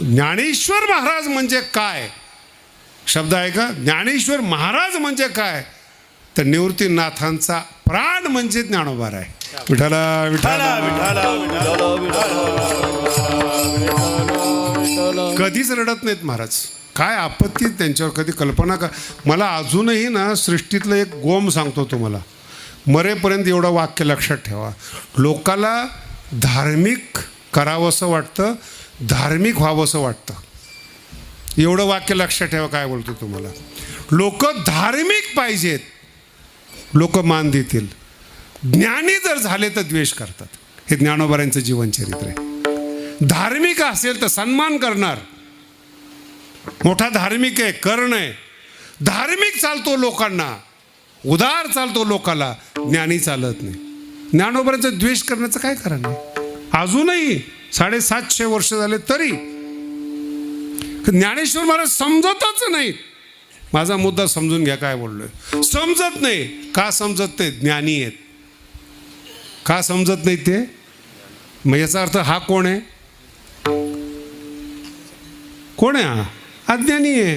ज्ञानेश्वर महाराज म्हणजे काय? शब्द आहे का? ज्ञानेश्वर महाराज म्हणजे काय? तर निवृत्तीनाथांचा प्राण म्हणजे ज्ञानोबार आहे. विठाला विठाला कधीच रडत नाहीत महाराज. काय आपत्ती त्यांच्यावर कधी कल्पना का मला अजूनही ना सृष्टीतलं एक गोम सांगतो तुम्हाला. मरेपर्यंत एवढं वाक्य लक्षात ठेवा. लोकाला धार्मिक करावंसं वाटतं धार्मिक व्हावंसं वाटतं. एवढं वाक्य लक्षात ठेवा काय बोलतो तुम्हाला. लोक धार्मिक पाहिजेत. लोक मान देतील. ज्ञानी जर झाले तर द्वेष करतात. हे ज्ञानोबऱ्यांचं जीवनचरित्र आहे. धार्मिक असेल तर सन्मान करणार. मोठा धार्मिक आहे कर्ण आहे. धार्मिक चालतो लोकांना. उदार चालतो लोकाला. ज्ञानी चालत नाही. ज्ञानोबऱ्यांचा द्वेष करण्याचं काय कारण आहे? अजूनही साडेसातशे वर्ष झाले तरी ज्ञानेश्वर महाराज समजतच नाहीत. माझा मुद्दा समजून घ्या काय बोललोय. समजत नाही. का समजत नाही? ज्ञानी आहेत. का समजत नाही ते? मग याचा अर्थ हा कोण आहे? कोण आहे हा? अज्ञानी आहे.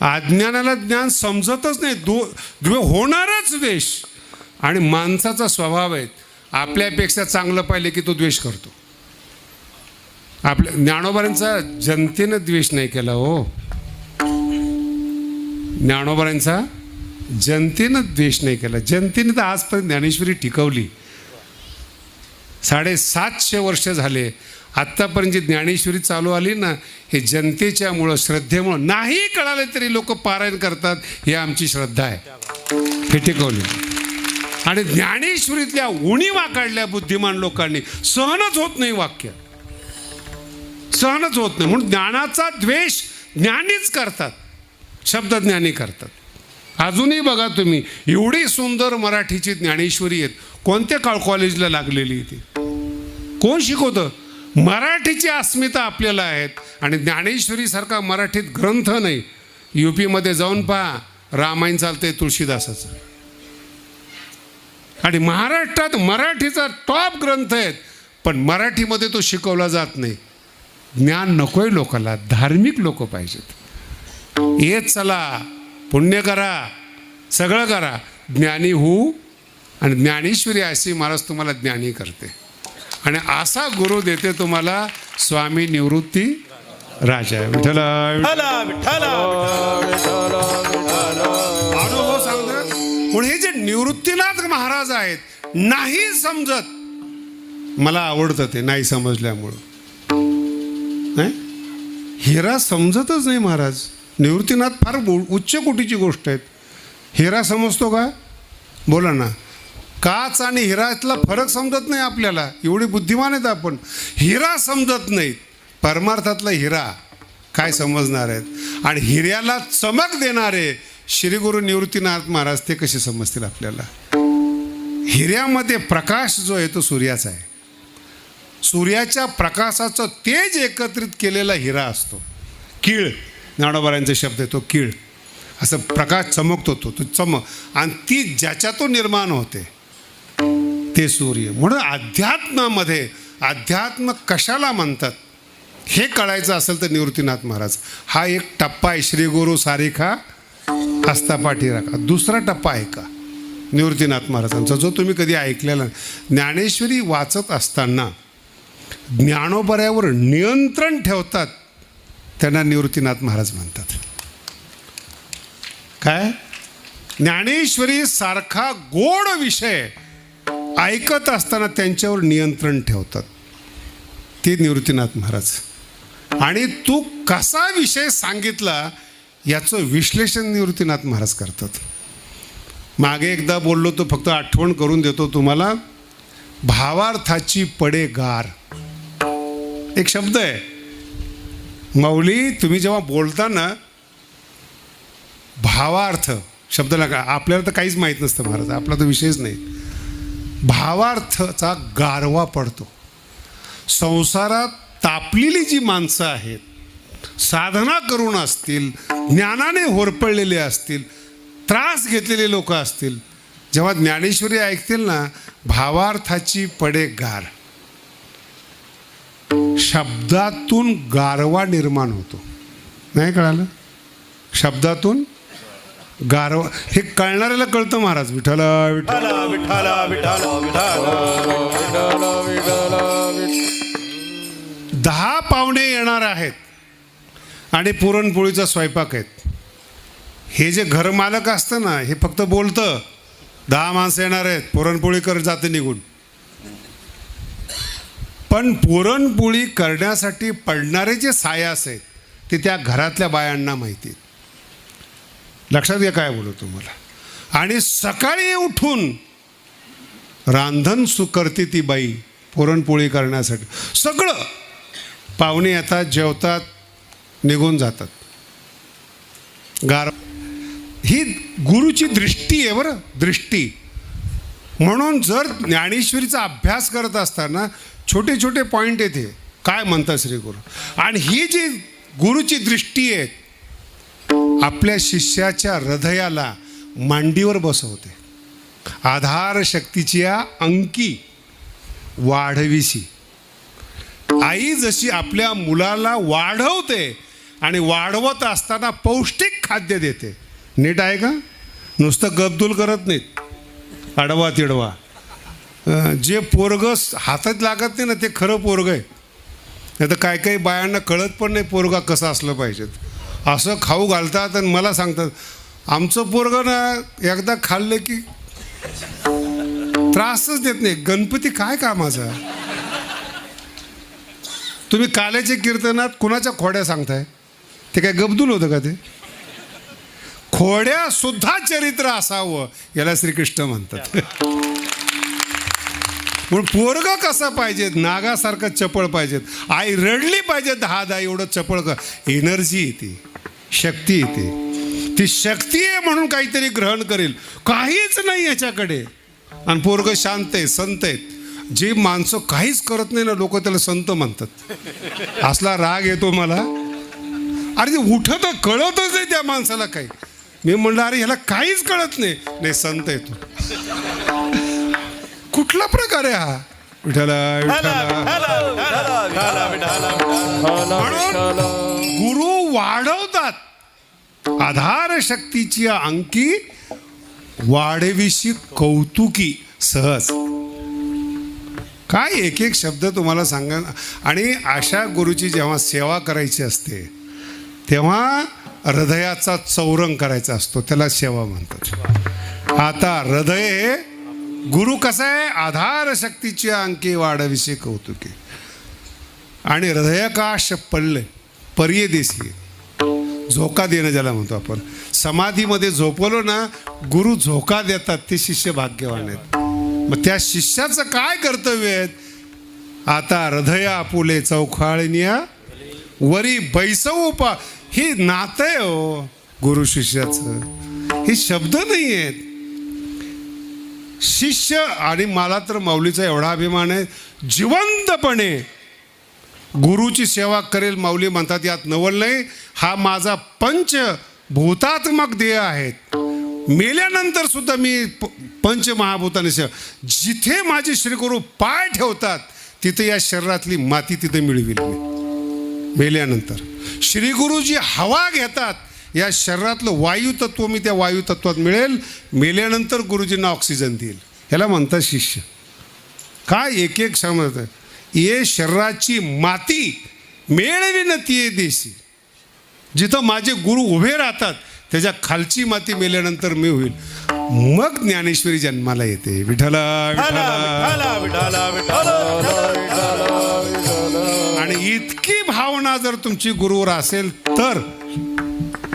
अज्ञानाला ज्ञान समजतच नाही. दो द्वे होणारच द्वेष. आणि माणसाचा स्वभाव आहे. आपल्यापेक्षा चांगलं पाहिलं की तो द्वेष करतो. आपल्या ज्ञानोबाऱ्यांचा जनतेनं द्वेष नाही केला हो. ज्ञानोबाऱ्यांचा जनतेनं द्वेष नाही केला. जनतेने तर आजपर्यंत ज्ञानेश्वरी टिकवली. साडेसातशे वर्ष झाले. आत्तापर्यंत जी ज्ञानेश्वरी चालू आली ना हे जनतेच्यामुळं श्रद्धेमुळं नाही कळाले तरी लोक पारायण करतात ही आमची श्रद्धा आहे. हे टिकवली. आणि ज्ञानेश्वरीतल्या उणीवा काढल्या बुद्धिमान लोकांनी. सहनच होत नाही वाक्य. सहनच होत नाही. म्हणून ज्ञानाचा द्वेष ज्ञानीच करतात. शब्दज्ञानी करतात. अजूनही बघा तुम्ही एवढी सुंदर मराठीची ज्ञानेश्वरी आहेत. कोणत्या काळ कॉलेजला लागलेली ती? कोण शिकवतं? मराठीची अस्मिता आपल्याला आहेत. आणि ज्ञानेश्वरीसारखा मराठीत ग्रंथ नाही. यू पीमध्ये जाऊन पहा रामायण चालतंय तुळशीदासाचं. आणि महाराष्ट्रात मराठीचा टॉप ग्रंथ आहेत. पण मराठीमध्ये तो शिकवला जात नाही. ज्ञान नकोय लोकाला धार्मिक लोक पाहिजेत. येत चला पुण्य करा सगळं करा. ज्ञानी होऊ आणि ज्ञानेश्वरी अशी महाराज तुम्हाला ज्ञानी करते. आणि असा गुरु देते तुम्हाला स्वामी निवृत्ती राजा. विठ्ठला अनुभव सांगतात म्हणून हे जे निवृत्तीनाथ महाराज आहेत नाही समजत. मला आवडतं ते नाही समजल्यामुळं. नाही? हिरा समजतच नाही महाराज. निवृत्तीनाथ फार उ- उच्च कोटीची गोष्ट आहेत. हिरा समजतो का? बोला ना. काच आणि हिरातला फरक समजत नाही आपल्याला. एवढी बुद्धिमान आहेत आपण. हिरा समजत नाहीत. परमार्थातला हिरा काय समजणार आहेत? आणि हिऱ्याला चमक देणारे श्री गुरु निवृत्तीनाथ महाराज ते कसे समजतील आपल्याला? हिऱ्यामध्ये प्रकाश जो आहे तो सूर्याचा आहे. सूर्याच्या प्रकाशाचं तेज एकत्रित केलेला हिरा असतो. कीळ. ज्ञानोबारांचा शब्द आहे तो कीळ. असं प्रकाश चमकतो तो तो चमक आणि ती ज्याच्यातून निर्माण होते ते सूर्य. म्हणून अध्यात्मामध्ये अध्यात्म कशाला म्हणतात? हे कळायचं असेल तर निवृत्तीनाथ महाराज हा एक टप्पा आहे श्री गुरु सारिखा आस्था राखा. दुसरा टप्पा आहे का? निवृत्तीनाथ महाराजांचा जो तुम्ही कधी ऐकलेला ज्ञानेश्वरी वाचत असताना ज्ञानोबऱ्यावर नियंत्रण ठेवतात त्यांना निवृत्तीनाथ महाराज म्हणतात. काय? ज्ञानेश्वरी सारखा गोड विषय ऐकत असताना त्यांच्यावर नियंत्रण ठेवतात. ते निवृत्तीनाथ महाराज. आणि तू कसा विषय सांगितला याचं विश्लेषण निवृत्तीनाथ महाराज करतात. मागे एकदा बोललो तो फक्त आठवण करून देतो तुम्हाला. भावार्थाची पडे गार एक शब्द आहे. मौली तुम्ही जेव्हा बोलता ना भावार्थ शब्द लागा आपल्याला तर काहीच माहीत नसतं महाराज आपला तर विषयच नाही. भावार्थचा गारवा पडतो. संसारात तापलेली जी माणसं आहेत साधना करून असतील ज्ञानाने होरपळलेले असतील त्रास घेतलेले लोक असतील जेव्हा ज्ञानेश्वरी ऐकतील ना भावार्थाची पडे गार शब्दातून गारवा निर्माण होतो. नाही कळालं? शब्दातून गारवा हे कळणाऱ्याला कळतं महाराज. विठ्ठल विठ्ठल विठ्ठल विठ्ठल विठ्ठल. दहा पाहुणे येणार आहेत आणि पुरणपोळीचा स्वयंपाक आहेत. हे जे घरमालक असतं ना हे फक्त बोलतं. दहा माणसं येणार आहेत पुरणपोळी कर जाते निघून. पण पुरणपोळी करण्यासाठी पडणारे जे सायास आहेत ते त्या घरातल्या बायांना माहिती आहेत. लक्षात घ्या काय बोलू तुम्हाला. आणि सकाळी उठून रांधण सु करते ती बाई पुरणपोळी करण्यासाठी. सगळं. पाहुणे येतात जेवतात निघून जातात. गार ही गुरुची दृष्टी आहे बरं दृष्टी. म्हणून जर ज्ञानेश्वरीचा अभ्यास करत असताना छोटे छोटे पॉईंट येते. काय म्हणतात श्री गुरु? आणि ही जी गुरुची दृष्टी आहे आपल्या शिष्याच्या हृदयाला मांडीवर बसवते. आधार शक्तीच्या अंकी वाढविशी. आई जशी आपल्या मुलाला वाढवते आणि वाढवत असताना पौष्टिक खाद्य देते. नीट आहे का? नुसतं गबदूल करत नाहीत. अडवा तिडवा जे पोरग हातात लागत नाही ना ते खरं पोरग आहे. नाही तर काय काही बायांना कळत पण नाही पोरगा कसा असलं पाहिजेत असं खाऊ घालतात आणि मला सांगतात आमचं पोरग ना एकदा खाल्लं की त्रासच देत नाही. गणपती काय कामाचा तुम्ही काल्याच्या कीर्तनात कुणाच्या खोड्या सांगताय? ते काय गबदूल होतं का ते? खोड्या सुद्धा चरित्र असावं याला श्रीकृष्ण म्हणतात. म्हणून पोरग कसा पाहिजेत नागासारखं चपळ पाहिजेत आई रडली पाहिजे दहा दहा एवढं चपळ का? एनर्जी येते शक्ती येते. ती शक्ती आहे म्हणून काहीतरी ग्रहण करेल. काहीच नाही याच्याकडे. आणि पोरग शांत आहे संत आहेत. जे माणसं काहीच करत नाही ना लोक त्याला संत म्हणतात. असला राग येतो मला. अरे ते उठत कळतच नाही त्या माणसाला काही. मी म्हणलं अरे ह्याला काहीच कळत नाही. नाही संत येतो कुठला प्रकार आहे हा? विठाला म्हणून गुरु वाढवतात. आधार शक्तीची अंकी वाढविशी कौतुकी सहज. काय एक एक शब्द तुम्हाला सांगा आणि अशा गुरुची जेव्हा सेवा करायची असते तेव्हा हृदयाचा चौरंग करायचा असतो. त्याला सेवा म्हणतात. आता हृदय गुरु कसा आहे? आधार शक्तीची अंकी वाढविशी कौतुकी. आणि हृदयकाश पडले पर्यदेशी झोका देणं ज्याला म्हणतो आपण. समाधीमध्ये झोपवलो ना गुरु झोका देतात ते शिष्य भाग्यवान आहेत. मग त्या शिष्याचं काय कर्तव्य आहेत? आता हृदय आपुले चौखाळनिया वरी बैसव उपा. हे नातं आहे हो गुरु शिष्याचं. हे शब्द नाही आहेत. शिष्य आणि मला तर माऊलीचा एवढा अभिमान आहे जिवंतपणे गुरुची सेवा करेल माऊली म्हणतात यात नवल नाही. हा माझा पंच भूतात्मक देह आहेत मेल्यानंतर सुद्धा मी प पंच महाभूताने सेवा जिथे माझे श्रीगुरु पाय ठेवतात तिथे या शरीरातली माती तिथे मिळविली. मेल्यानंतर श्रीगुरुजी हवा घेतात या शरीरातलं वायू तत्व मी त्या वायू तत्वात मिळेल मेल्यानंतर गुरुजींना ऑक्सिजन देईल. ह्याला म्हणतात शिष्य. काय एक एक समजत ये शरीराची माती मेळविन ती देशी. जिथं माझे गुरु उभे राहतात त्याच्या खालची माती मेल्यानंतर मी होईल. मग ज्ञानेश्वरी जन्माला येते. विठाला आणि इतकी भावना जर तुमची गुरुवर असेल तर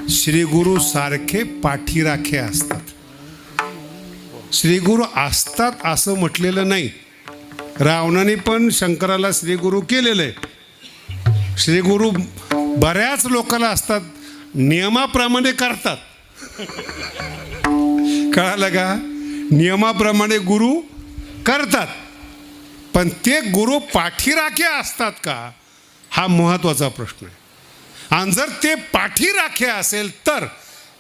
श्री गुरु सारखे पाठीराखे असतात. श्री गुरु असतात असं म्हटलेलं नाही. रावणाने पण शंकराला श्री गुरु केलेलं आहे. श्री गुरु बऱ्याच लोकांना असतात नियमाप्रमाणे करतात. कळालं का? नियमाप्रमाणे गुरु करतात. पण ते गुरु पाठीराखे असतात का? हा महत्त्वाचा प्रश्न आहे. आणि जर ते पाठीराखे असेल तर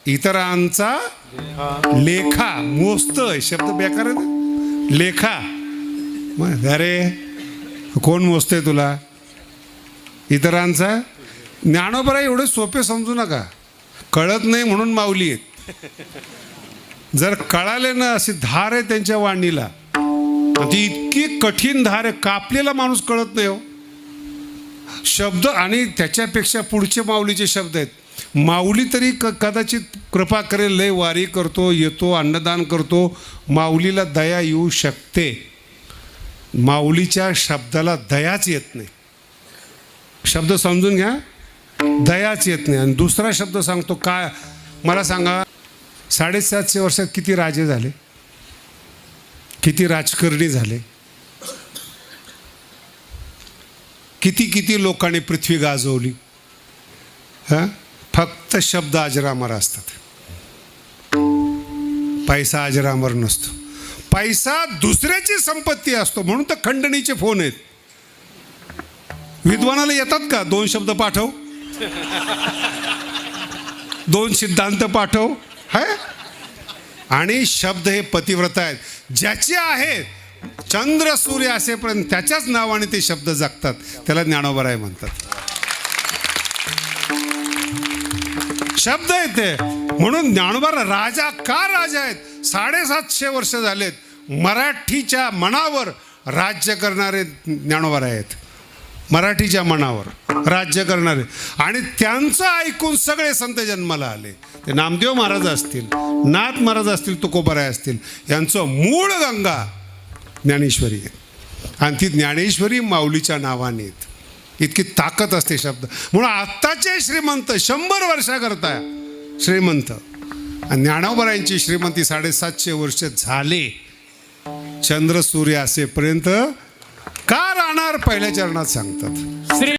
इतरांचा लेखा मोजतोय शब्द बेकार लेखा. अरे कोण मोजतंय तुला? इतरांचा? ज्ञानोबरा एवढे सोपे समजू नका. कळत नाही म्हणून माऊली आहेत. जर कळाले ना अशी धार आहे त्यांच्या वाणीला. ती इतकी कठीण धार आहे कापलेला माणूस कळत नाही हो. शब्द आणि त्याच्यापेक्षा पुढचे माऊलीचे शब्द आहेत. माऊली तरी क कदाचित कृपा करेल लय वारी करतो येतो अन्नदान करतो माऊलीला दया येऊ शकते. माऊलीच्या शब्दाला दयाच येत नाही. शब्द समजून घ्या. दयाच येत नाही. आणि दुसरा शब्द सांगतो काय? मला सांगा साडेसातशे वर्षात किती राजे झाले? किती राजकारणी झाले? किती किती लोकांनी पृथ्वी गाजवली? हां? फक्त शब्द अजरामर असतात. पैसा अजरामर नसतो. पैसा दुसऱ्याची संपत्ती असतो म्हणून तर खंडणीचे फोन आहेत. विद्वानाला येतात का? दोन शब्द पाठव. दोन सिद्धांत पाठव. है? आणि शब्द हे पतिव्रत आहेत. ज्याचे आहेत चंद्र सूर्य असेपर्यंत त्याच्याच नावाने ते शब्द जगतात. त्याला ज्ञानोबराय म्हणतात. शब्द येते. म्हणून ज्ञानोबरा राजा का राजा आहेत? साडेसातशे वर्ष झालेत. मराठीच्या मनावर राज्य करणारे ज्ञानोबा आहेत. मराठीच्या मनावर राज्य करणारे. आणि त्यांचं ऐकून सगळे संत जन्माला आले. ते नामदेव महाराज असतील नाथ महाराज असतील तुकोबराय असतील यांचं मूळ गंगा ज्ञानेश्वरी आहे. आणि ती ज्ञानेश्वरी माऊलीच्या नावाने इतकी ताकद असते शब्द. म्हणून आत्ताचे श्रीमंत शंभर वर्षाकरता श्रीमंत. आणि ज्ञानोबरायांची श्रीमंती साडेसातशे वर्ष झाले. चंद्र सूर्य असेपर्यंत का राहणार? पहिल्या चरणात सांगतात. श्री